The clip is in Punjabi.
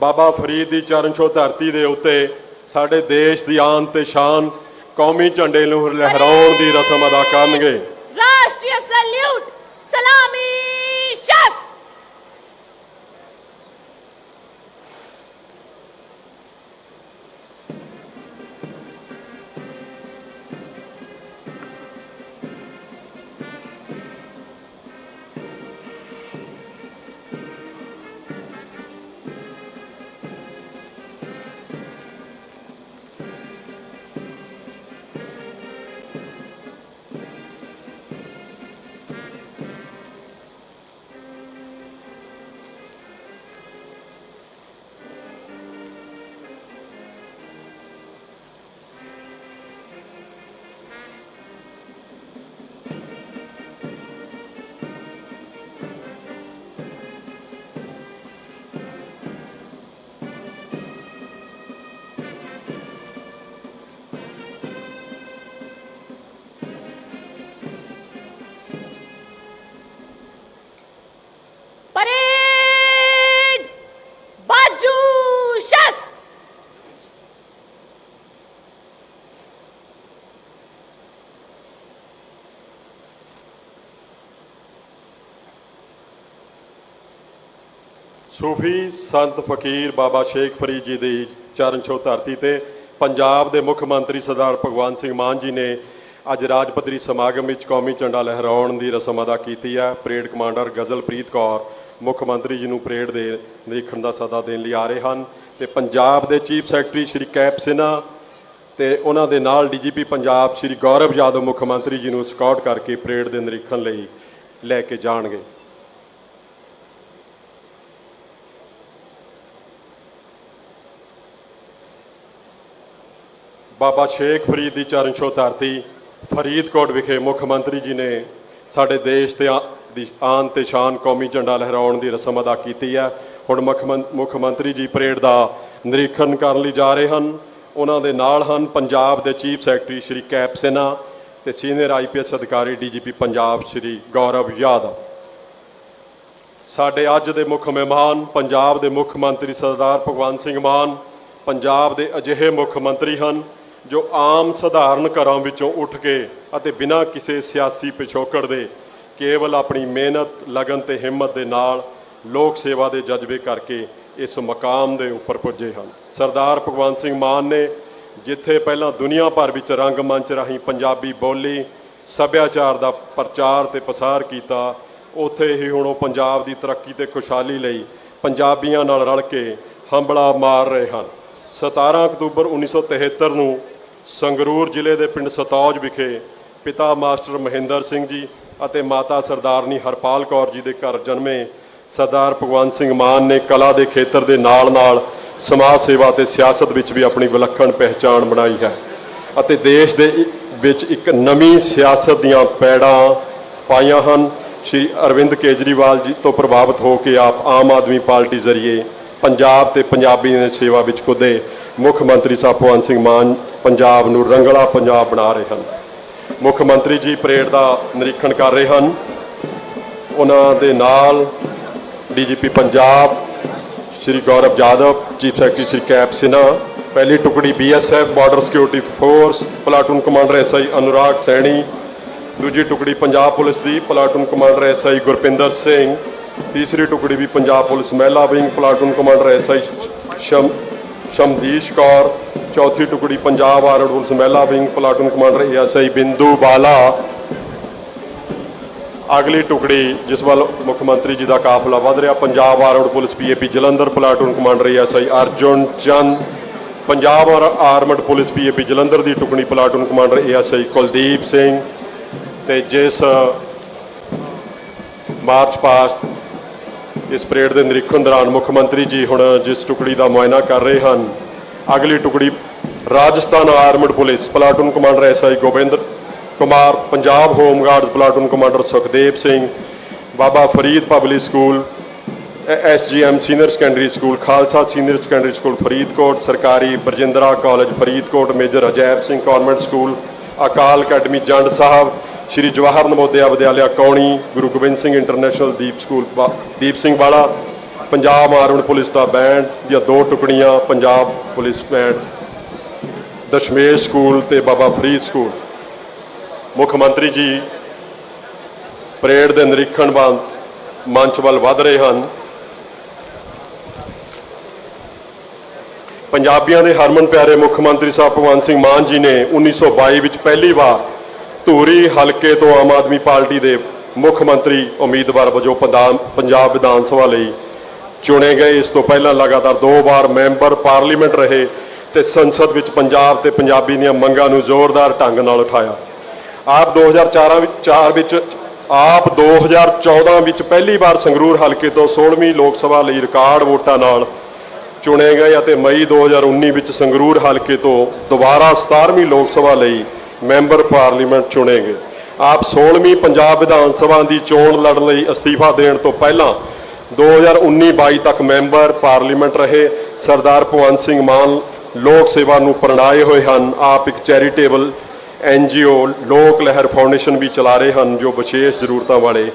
ਬਾਬਾ ਫਰੀਦ ਦੀ ਚਰਨ ਛੋਹ ਧਰਤੀ ਦੇ ਉੱਤੇ ਸਾਡੇ ਦੇਸ਼ ਦੀ ਆਨ ਤੇ ਸ਼ਾਨ ਕੌਮੀ ਝੰਡੇ ਨੂੰ ਲਹਿਰਾਉਣ ਦੀ ਰਸਮ ਅਦਾ ਕਰਨਗੇ। ਸੂਫੀ ਸੰਤ ਫਕੀਰ ਬਾਬਾ ਸ਼ੇਖ ਫਰੀਦ ਜੀ ਦੀ ਚਰਨ ਛੋਹ ਧਰਤੀ ਤੇ ਪੰਜਾਬ ਦੇ ਮੁੱਖ ਮੰਤਰੀ ਸਰਦਾਰ ਭਗਵੰਤ ਸਿੰਘ ਮਾਨ ਜੀ ਨੇ ਅੱਜ ਰਾਜ ਪੱਧਰੀ ਸਮਾਗਮ ਵਿੱਚ ਕੌਮੀ ਝੰਡਾ ਲਹਿਰਾਉਣ ਦੀ ਰਸਮ ਅਦਾ ਕੀਤੀ ਹੈ। ਪਰੇਡ ਕਮਾਂਡਰ ਗਜ਼ਲਪ੍ਰੀਤ ਕੌਰ ਮੁੱਖ ਮੰਤਰੀ ਜੀ ਨੂੰ ਪਰੇਡ ਦੇ ਨਿਰੀਖਣ ਦਾ ਸੱਦਾ ਦੇਣ ਲਈ ਆ ਰਹੇ ਹਨ ਤੇ ਪੰਜਾਬ ਦੇ ਚੀਫ ਸੈਕਟਰੀ ਸ਼੍ਰੀ ਕੈਪ ਸਿਨਹਾ ਤੇ ਉਹਨਾਂ ਦੇ ਨਾਲ ਡੀਜੀਪੀ ਪੰਜਾਬ ਸ਼੍ਰੀ ਗੌਰਵ ਯਾਦਵ ਮੁੱਖ ਮੰਤਰੀ ਜੀ ਨੂੰ ਸਕਾਊਟ ਕਰਕੇ ਪਰੇਡ ਦੇ ਨਿਰੀਖਣ ਲਈ ਲੈ ਕੇ ਜਾਣਗੇ। ਬਾਬਾ ਸ਼ੇਖ ਫਰੀਦ ਦੀ ਚਰਨ ਛੋਹ ਧਰਤੀ, ਫਰੀਦਕੋਟ ਵਿਖੇ ਮੁੱਖ ਮੰਤਰੀ ਜੀ ਨੇ ਸਾਡੇ ਦੇਸ਼ ਤੇ ਆ- ਦੀ ਆਨ ਤੇ ਸ਼ਾਨ ਕੌਮੀ ਝੰਡਾ ਲਹਿਰਾਉਣ ਦੀ ਰਸਮ ਅਦਾ ਕੀਤੀ ਹੈ। ਹੁਣ ਮੁੱਖ ਮੰ- ਮੁੱਖ ਮੰਤਰੀ ਜੀ ਪਰੇਡ ਦਾ ਨਿਰੀਖਣ ਕਰਨ ਲਈ ਜਾ ਰਹੇ ਹਨ। ਉਹਨਾਂ ਦੇ ਨਾਲ ਹਨ ਪੰਜਾਬ ਦੇ ਚੀਫ ਸੈਕਟਰੀ ਸ਼੍ਰੀ ਕੈਪ ਸਿਨਹਾ ਤੇ ਸੀਨੀਅਰ ਆਈਪੀਐਸ ਅਧਿਕਾਰੀ ਡੀਜੀਪੀ ਪੰਜਾਬ ਸ਼੍ਰੀ ਗੌਰਵ ਯਾਦਵ। ਸਾਡੇ ਅੱਜ ਦੇ ਮੁੱਖ ਮਹਿਮਾਨ ਪੰਜਾਬ ਦੇ ਮੁੱਖ ਮੰਤਰੀ ਸਰਦਾਰ ਭਗਵੰਤ ਸਿੰਘ ਮਾਨ, ਪੰਜਾਬ ਦੇ ਅਜਿਹੇ ਮੁੱਖ ਮੰਤਰੀ ਹਨ ਜੋ ਆਮ ਸਧਾਰਨ ਘਰਾਂ ਵਿੱਚੋਂ ਉੱਠ ਕੇ ਅਤੇ ਬਿਨਾਂ ਕਿਸੇ ਸਿਆਸੀ ਪਿਛੋਕੜ ਦੇ ਕੇਵਲ ਆਪਣੀ ਮਿਹਨਤ, ਲਗਨ ਤੇ ਹਿੰਮਤ ਦੇ ਨਾਲ ਲੋਕ ਸੇਵਾ ਦੇ ਜਜ਼ਬੇ ਕਰਕੇ ਇਸ ਮਕਾਮ ਦੇ ਉੱਪਰ ਪੁੱਜੇ ਹਨ। ਸਰਦਾਰ ਭਗਵੰਤ ਸਿੰਘ ਮਾਨ ਨੇ ਜਿੱਥੇ ਪਹਿਲਾਂ ਦੁਨੀਆ ਭਰ ਵਿੱਚ ਰੰਗਮੰਚ ਰਾਹੀਂ ਪੰਜਾਬੀ ਬੋਲੀ, ਸੱਭਿਆਚਾਰ ਦਾ ਪ੍ਰਚਾਰ ਤੇ ਪ੍ਰਸਾਰ ਕੀਤਾ, ਉੱਥੇ ਹੀ ਹੁਣ ਉਹ ਪੰਜਾਬ ਦੀ ਤਰੱਕੀ ਤੇ ਖੁਸ਼ਹਾਲੀ ਲਈ ਪੰਜਾਬੀਆਂ ਨਾਲ ਰਲ ਕੇ ਹੰਬਲਾ ਮਾਰ ਰਹੇ ਹਨ। 17 ਅਕਤੂਬਰ 1973 ਨੂੰ ਸੰਗਰੂਰ ਜ਼ਿਲ੍ਹੇ ਦੇ ਪਿੰਡ ਸਤੌਜ ਵਿਖੇ ਪਿਤਾ ਮਾਸਟਰ ਮਹਿੰਦਰ ਸਿੰਘ ਜੀ ਅਤੇ ਮਾਤਾ ਸਰਦਾਰਨੀ ਹਰਪਾਲ ਕੌਰ ਜੀ ਦੇ ਘਰ ਜਨਮੇ ਸਰਦਾਰ ਭਗਵੰਤ ਸਿੰਘ ਮਾਨ ਨੇ ਕਲਾ ਦੇ ਖੇਤਰ ਦੇ ਨਾਲ-ਨਾਲ ਸਮਾਜ ਸੇਵਾ ਤੇ ਸਿਆਸਤ ਵਿੱਚ ਵੀ ਆਪਣੀ ਵਿਲੱਖਣ ਪਹਿਚਾਣ ਬਣਾਈ ਹੈ ਅਤੇ ਦੇਸ਼ ਦੇ ਵਿੱਚ ਇੱਕ ਨਵੀਂ ਸਿਆਸਤ ਦੀਆਂ ਪੈੜਾਂ ਪਾਈਆਂ ਹਨ। ਸ਼੍ਰੀ ਅਰਵਿੰਦ ਕੇਜਰੀਵਾਲ ਜੀ ਤੋਂ ਪ੍ਰਭਾਵਿਤ ਹੋ ਕੇ ਆਪ ਆਮ ਆਦਮੀ ਪਾਰਟੀ ਜ਼ਰੀਏ ਪੰਜਾਬ ਤੇ ਪੰਜਾਬੀ ਦੀ ਸੇਵਾ ਵਿੱਚ ਕੁਦੇ ਮੁੱਖ ਮੰਤਰੀ ਸਾਹਿਬ ਭਗਵੰਤ ਸਿੰਘ ਮਾਨ ਪੰਜਾਬ ਨੂੰ ਰੰਗਲਾ ਪੰਜਾਬ ਬਣਾ ਰਹੇ ਹਨ। ਮੁੱਖ ਮੰਤਰੀ ਜੀ ਪਰੇਡ ਦਾ ਨਿਰੀਖਣ ਕਰ ਰਹੇ ਹਨ। ਉਹਨਾਂ ਦੇ ਨਾਲ DGP Punjab Shri Gaurav Yadav chief secretary Shri KAP Sinha, ਪਹਿਲੀ ਟੁਕੜੀ BSF, border security force, platoon commander SI Anurag Saini, ਦੂਜੀ ਟੁਕੜੀ ਪੰਜਾਬ ਪੁਲਿਸ ਦੀ, platoon commander SI Gurpinder Singh, ਤੀਸਰੀ ਟੁਕੜੀ ਵੀ ਪੰਜਾਬ ਪੁਲਿਸ ਮਹਿਲਾ ਵਿੰਗ, ਪਲਾਟੂਨ ਕਮਾਂਡਰ ਐਸਆਈ ਸ਼ਮ ਸ਼ਮਦੀਸ਼ ਕੌਰ, ਚੌਥੀ ਟੁਕੜੀ ਪੰਜਾਬ ਆਰਮਡ ਪੁਲਿਸ ਮਹਿਲਾ wing, platoon commander SI Bindu Bala. ਅਗਲੀ ਟੁਕੜੀ, ਜਿਸ ਵੱਲ ਮੁੱਖ ਮੰਤਰੀ ਜੀ ਦਾ ਕਾਫਲਾ ਵਧ ਰਿਹਾ, Punjab armed police PAP Jalandhar, platoon commander SI Arjun Chand. Punjab ਔਰ ਆਰਮਡ ਪੁਲਿਸ ਪੀਏਪੀ ਜਲੰਧਰ ਦੀ ਟੁਕੜੀ, platoon commander SI Kuldeep Singh. ਤੇ ਜਿਸ ਮਾਰਚ ਪਾਸਟ ਇਸ ਪਰੇਡ ਦੇ ਨਿਰੀਖਣ ਦੌਰਾਨ ਮੁੱਖ ਮੰਤਰੀ ਜੀ ਹੁਣ ਜਿਸ ਟੁਕੜੀ ਦਾ ਮੁਆਇਨਾ ਕਰ ਰਹੇ ਹਨ, ਅਗਲੀ ਟੁਕੜੀ Rajasthan armed police, platoon commander SI Gobinder Kumar, Punjab home guards, platoon commander Sukhdev Singh, Baba Farid public school SGM senior secondary school, Khalsa senior secondary school Faridkot, ਸਰਕਾਰੀ Barjindra college Faridkot, major Ajaib Singh convent school, Akal academy Jand Sahib Shri Jawahar Navodaya Vidyalaya Kauni, Guru Gobind Singh international Deep school ਵਾ- ਦੀਪ ਸਿੰਘ ਵਾਲਾ, ਪੰਜਾਬ ਆਰਮਡ ਪੁਲਿਸ ਦਾ ਬੈਂਡ ਦੀਆਂ ਦੋ ਟੁਕੜੀਆਂ, Punjab police band, Dashmesh school ਤੇ ਬਾਬਾ ਫਰੀਦ ਸਕੂਲ। ਮੁੱਖ ਮੰਤਰੀ ਜੀ, ਪਰੇਡ ਦੇ ਨਿਰੀਖਣ ਬੰਦ ਮੰਚ ਵੱਲ ਵਧ ਰਹੇ ਹਨ। ਪੰਜਾਬੀਆਂ ਦੇ ਹਰਮਨ ਪਿਆਰੇ ਮੁੱਖ ਮੰਤਰੀ ਸਾਹਿਬ ਭਗਵੰਤ ਸਿੰਘ ਮਾਨ ਜੀ ਨੇ 1922 ਵਿੱਚ ਪਹਿਲੀ ਵਾਰ ਧੂਰੀ ਹਲਕੇ ਤੋਂ ਆਮ ਆਦਮੀ ਪਾਰਟੀ ਦੇ ਮੁੱਖ ਮੰਤਰੀ ਉਮੀਦਵਾਰ ਵਜੋਂ ਪੰਦਾ- ਪੰਜਾਬ ਵਿਧਾਨ ਸਭਾ ਲਈ ਚੁਣੇ ਗਏ। ਇਸ ਤੋਂ ਪਹਿਲਾਂ ਲਗਾਤਾਰ ਦੋ ਵਾਰ ਮੈਂਬਰ ਪਾਰਲੀਮੈਂਟ ਰਹੇ ਤੇ ਸੰਸਦ ਵਿੱਚ ਪੰਜਾਬ ਤੇ ਪੰਜਾਬੀ ਦੀਆਂ ਮੰਗਾਂ ਨੂੰ ਜ਼ੋਰਦਾਰ ਢੰਗ ਨਾਲ ਉਠਾਇਆ। ਆਪ 2004 ਵਿੱਚ 4 ਵਿੱਚ ਆਪ 2014 ਵਿੱਚ ਪਹਿਲੀ ਵਾਰ ਸੰਗਰੂਰ ਹਲਕੇ ਤੋਂ 16ਵੀਂ ਲੋਕ ਸਭਾ ਲਈ ਰਿਕਾਰਡ ਵੋਟਾਂ ਨਾਲ ਚੁਣੇ ਗਏ ਅਤੇ ਮਈ 2019 ਵਿੱਚ ਸੰਗਰੂਰ ਹਲਕੇ ਤੋਂ ਦੁਬਾਰਾ 17ਵੀਂ ਲੋਕ ਸਭਾ ਲਈ ਮੈਂਬਰ ਪਾਰਲੀਮੈਂਟ ਚੁਣੇ ਗਏ ਆਪ 16ਵੀਂ ਪੰਜਾਬ ਵਿਧਾਨ ਸਭਾ ਦੀ ਚੋਣ ਲੜਨ ਲਈ ਅਸਤੀਫਾ ਦੇਣ ਤੋਂ ਪਹਿਲਾਂ 2019-22 ਤੱਕ ਮੈਂਬਰ ਪਾਰਲੀਮੈਂਟ ਰਹੇ। ਸਰਦਾਰ ਭਗਵੰਤ ਸਿੰਘ ਮਾਨ ਲੋਕ ਸੇਵਾ ਨੂੰ ਪ੍ਰਣਾਏ ਹੋਏ ਹਨ। ਆਪ ਇੱਕ ਚੈਰੀਟੇਬਲ ਐਨਜੀਓ ਲੋਕ ਲਹਿਰ ਫਾਊਂਡੇਸ਼ਨ ਵੀ ਚਲਾ ਰਹੇ ਹਨ, ਜੋ ਵਿਸ਼ੇਸ਼ ਜ਼ਰੂਰਤਾਂ ਵਾਲੇ